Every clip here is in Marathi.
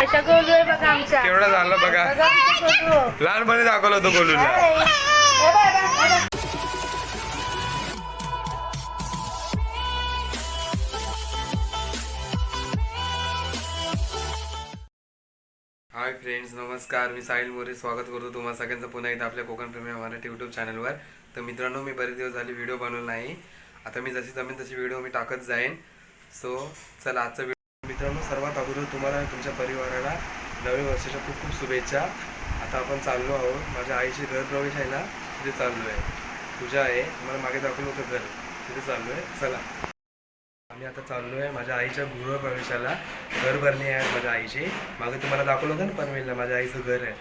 अशा झालं बघा. लहानपणी दाखवलं होतं गोलूला हाय. हाय फ्रेंड्स नमस्कार. मी साहिल मोरे. स्वागत करतो तुम्हाला सगळ्यांचं पुन्हा एकदा आपल्या कोकण प्रेमी मराठी यूट्यूब चॅनलवर तर मित्रांनो मी बरेच दिवस झाले व्हिडिओ बनवला नाही. आता मी जशी जमेन तशी व्हिडिओ मी टाकत जाईन. सो चला आजचा व्हिडिओ मित्रांनो सर्वात अगोदर तुम्हाला तुमच्या परिवाराला नवीन वर्षाच्या खूप खूप शुभेच्छा. आता आपण चाललो आहोत. माझ्या आईची घरप्रवेश आहे ना तिथे चाललो आहे. पूजा आहे मला मागे दाखवलं होतं घर तिथे चाललो आहे. चला. आम्ही आता चाललो आहे माझ्या आईच्या गृहप्रवेशाला घर भरणे आहे माझ्या आईचे. मागे तुम्हाला दाखवलं होतं ना पनवेलला माझ्या आईचं घर आहे.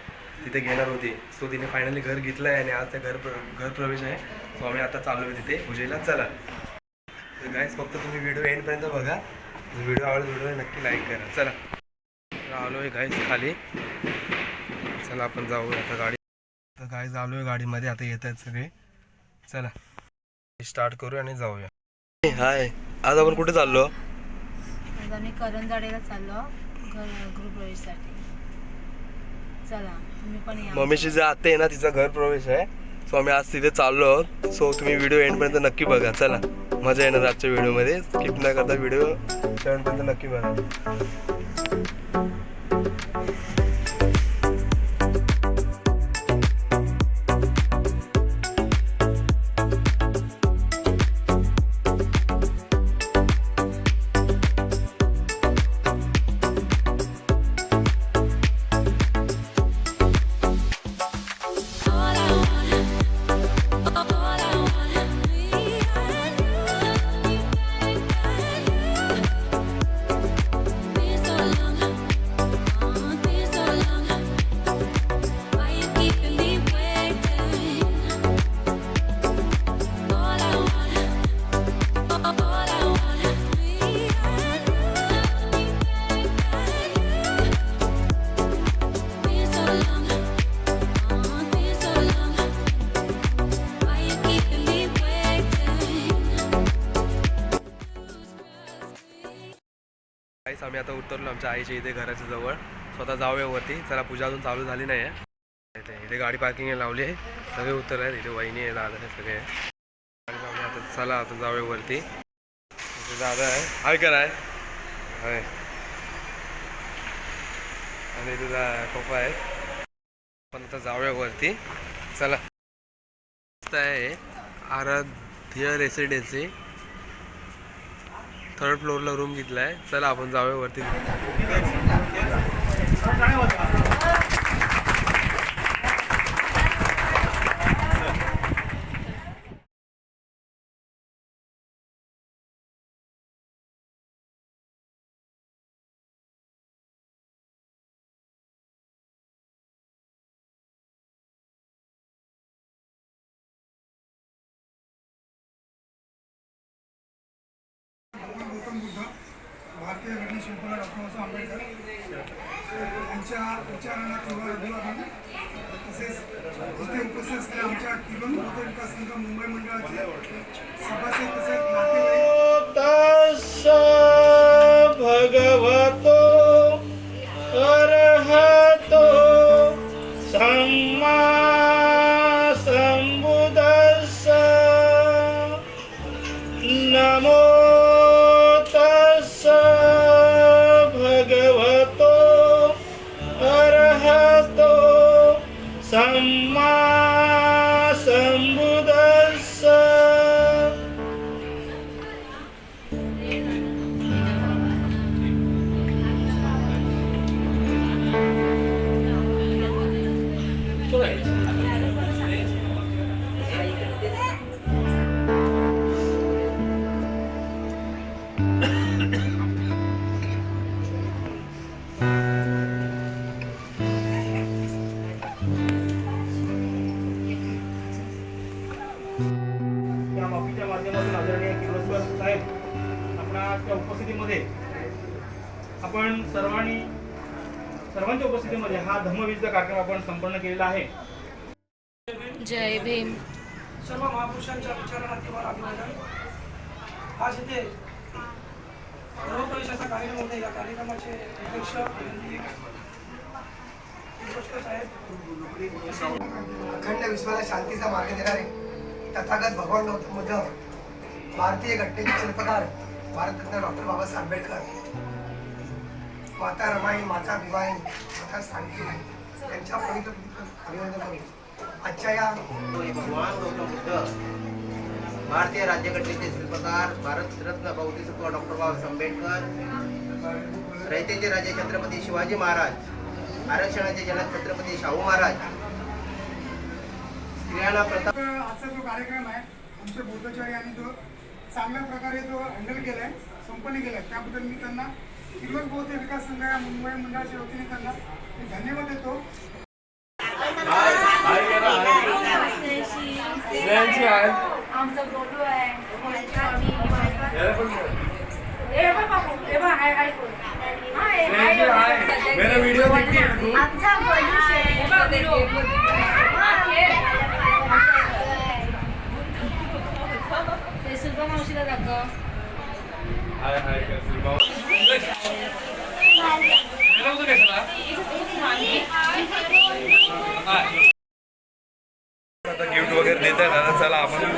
तिथे घेणार होती. सो तिने फायनली घर घेतलं आहे आणि आज त्या घर घर प्रवेश आहे. सो आम्ही आता चाललो आहे तिथे पूजेला. चला. तर गाईज फक्त तुम्ही व्हिडिओ एंडपर्यंत बघा. व्हिडिओ आवडला व्हिडिओ नक्की लाईक करा. चला. आलो आहे गाईज खाली. चला आपण जाऊ आता गाडी. तर गाईज आलो आहे गाडीमध्ये. आता येत आहेत सगळे. चला. स्टार्ट करू आणि जाऊया. हाय. आज आपण कुठे चाललो? आज आम्ही करंजाडेला चाललो घर गृहप्रवेशसाठी चला तुम्ही पण या. मम्मीची जे आते आहे ना तिचा घर प्रवेश आहे. सो आम्ही आज तिथे चाललो आहोत. सो तुम्ही व्हिडिओ एंडपर्यंत नक्की बघा. चला. मजा येणार आजच्या व्हिडिओमध्ये स्किप न करता व्हिडिओ शेवटपर्यंत नक्की बघा. काहीच आम्ही आता उतरलो आमच्या आईच्या इथे घराच्या जवळ. स्वतः जाऊया वरती. चला पूजा अजून चालू झाली नाही आहे इथे इथे गाडी पार्किंग लावली आहे. सगळे उतर आहेत. इथे वहिनी आहे दादा आहे सगळे. गाडी लावली आता चला आता जाऊया वरती. दादा आहे. हाय कराय हाय. आणि तुझा पप्पा आहे पण आता जाऊया वरती. चला. मस्त आहे. आराध्य रेसिडेन्सी. थर्ड फ्लोअरला रूम घेतला आहे चला आपण जाऊया वरती. गौतम बुद्ध भारतीय घटना शिल्पकार डॉक्टर बाबासाहेब आंबेडकर यांच्या विचारांना किंवा अभिवादन तसेच इथे उपस्थित असलेल्या आमच्या किरण बौद्ध विकास संघ मुंबई मंडळाचे सभासद तसेच नातेवाईक भगवतो अर्हतो सम्मा सर्वांच्या उपस्थितीमध्ये हा धम्मवीजचा कार्यक्रम आपण संपन्न केलेला आहे? जय भीम. सर्व महापुरुषांच्या विचारांना किंवा अभिवादन आज इथे कार्यक्रम होते या कार्यक्रमाचे अध्यक्ष साहेब. अखंड विश्वाला शांतीचा मार्ग देणारे तथागत भगवान गौतम बुद्ध भारतीय घटनेचे शिल्पकार भारतरत्न डॉक्टर बाबासाहेब आंबेडकर. माता रमाई माता भिवाई माता सावित्रीबाई यांच्या पवित्र अभिनंदन करू. आजच्या या भगवान बुद्ध भारतीय राज्यघटनेचे शिल्पकार भारतरत्न बौद्धिसत्व डॉक्टर बाबासाहेब आंबेडकर रयतेचे राजे छत्रपती शिवाजी महाराज आरक्षणाचे जनक छत्रपती शाहू महाराज स्त्रियांना प्रथम आजचा जो कार्यक्रम आहे आमच्या बोधचार्य यांनी जो चांगल्या प्रकारे जो हँडल केला आहे संपन्न केलाय त्याबद्दल मी त्यांना किर्लोस बौद्ध विकास संघ मुंबई मंडळाच्या वतीने त्यांना मी धन्यवाद देतो. आमचा फोटो आहे. ए बघ, हाय, हाय. हा. ते. गिफ्ट वगैरे देतात चला आपण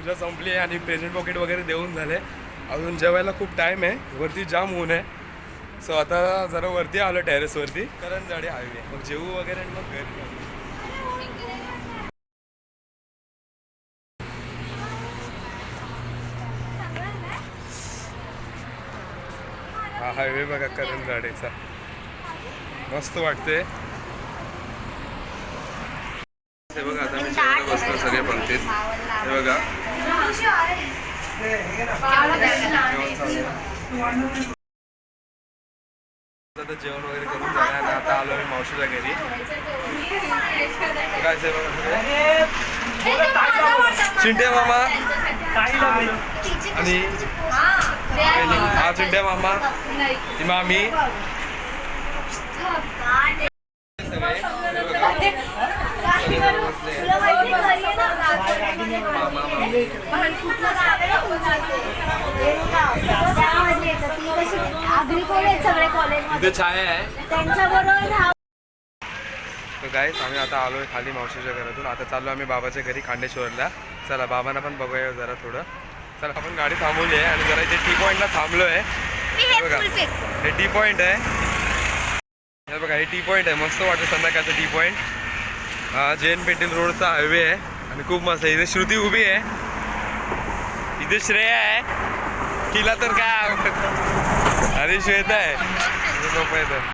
पूजा संपली आहे आणि प्रेझेंट पॉकेट वगैरे देऊन झाले. अजून जेवायला खूप टाइम आहे. वरती जाम ऊन आहे. सो आता जरा वरती आलो टेरेसवरती करंजाडे हायवे. मग जेवू वगैरे आणि मग घरी. हा हायवे बघा करंजाडेचा मस्त वाटते हे बघा आता मी बसलो सगळे पंक्तीत. हे बघा. आता जेवण वगैरे करून झालं आणि आता आलो मी मावशीच्या घरी. काय ते? सगळे. चिंटे मामा आणि हा चिंटे मामा ही मामी सगळे. गाईस आम्ही आता आलोय खाली मावशीच्या घरातून. आता चाललो आम्ही बाबाच्या घरी खांडेश्वरला. चला बाबांना पण बघूया जरा थोडं. चला आपण गाडी थांबवली आहे आणि जरा इथे टी पॉईंटला थांबलो आहे हे बघा. हे टी पॉईंट आहे. हे बघा हे टी पॉईंट आहे. मस्त वाटतं संध्याकाळचं टी पॉईंट हा जैन पेटील रोडचा हायवे आहे. आणि खूप मस्त आहे. इथे श्रुती उभी आहे. इथे श्रेया आहे. तिला तर काय अरे श्वेता आहे. झोप येतं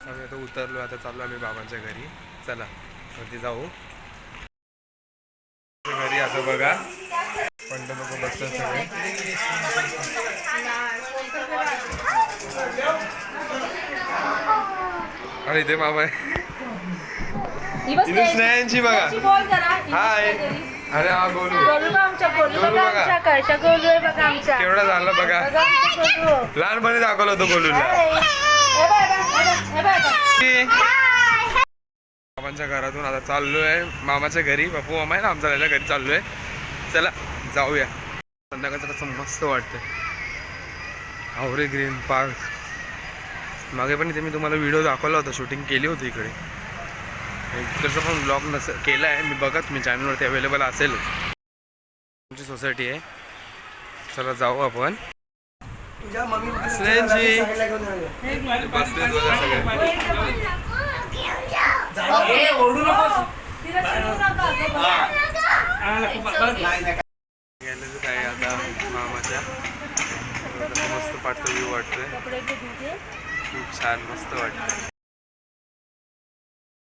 आम्ही आता उतरलो आता चाललो आम्ही बाबांच्या घरी. चला वरती जाऊ. घरी आता बघा. पंड लोक बसतात सगळे. अरे इथे मामा आहे. स्नेहांची बघा. बोल जरा हाय. अरे हा गोलू. गोलू बघा आमच्या गोलू. गोलू बघा बघा. आमच्या कशा गोलू आहे बघा आमच्या. केवढा झाला बघा. बघा आमचा गोलू. लहानपणी दाखवलं होतं गोलूला. हे बघा, हे बघा, हे बघा. मामाच्या घरातून आता चाललोय. मामाच्या घरी. बापू मामा आहे ना आमच्या त्याच्या घरी चाललोय. चला जाऊया. संध्याकाळचं कसं मस्त वाटतं हावरे ग्रीन पार्क. मागे पण इथे मी तुम्हाला व्हिडिओ दाखवला होता. शूटिंग केली होती इकडे. इकडचं पण ब्लॉग नस केला आहे. मी बघा तुम्ही चॅनलवरती अवेलेबल असेल. तुमची सोसायटी आहे. चला जाऊ आपण. काय आता मामाच्या. मस्त पाठचा व्ह्यू वाटतोय. खूप छान मस्त वाटतं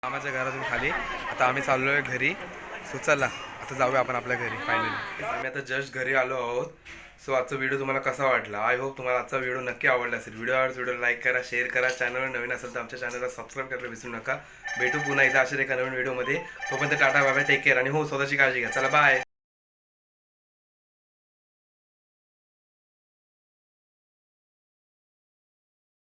मामाच्या घरातून खाली. आता आम्ही चाललोय घरी. सो चला आता जाऊया आपण आपल्या घरी फायनली आम्ही आता जस्ट घरी आलो आहोत. सो आजचा व्हिडिओ तुम्हाला कसा वाटला? आय होप तुम्हाला आजचा व्हिडिओ नक्की आवडला असेल. व्हिडिओ आवडला व्हिडिओ लाईक करा शेअर करा. चॅनलवर नवीन असेल तर आमच्या चॅनलला सबस्क्राईब करायला विसरू नका. भेटू पुन्हा एकदा अशा एका नवीन व्हिडिओमध्ये तोपर्यंत टाटा बाबा टेक केअर आणि हो स्वतःची काळजी घ्या. चला बाय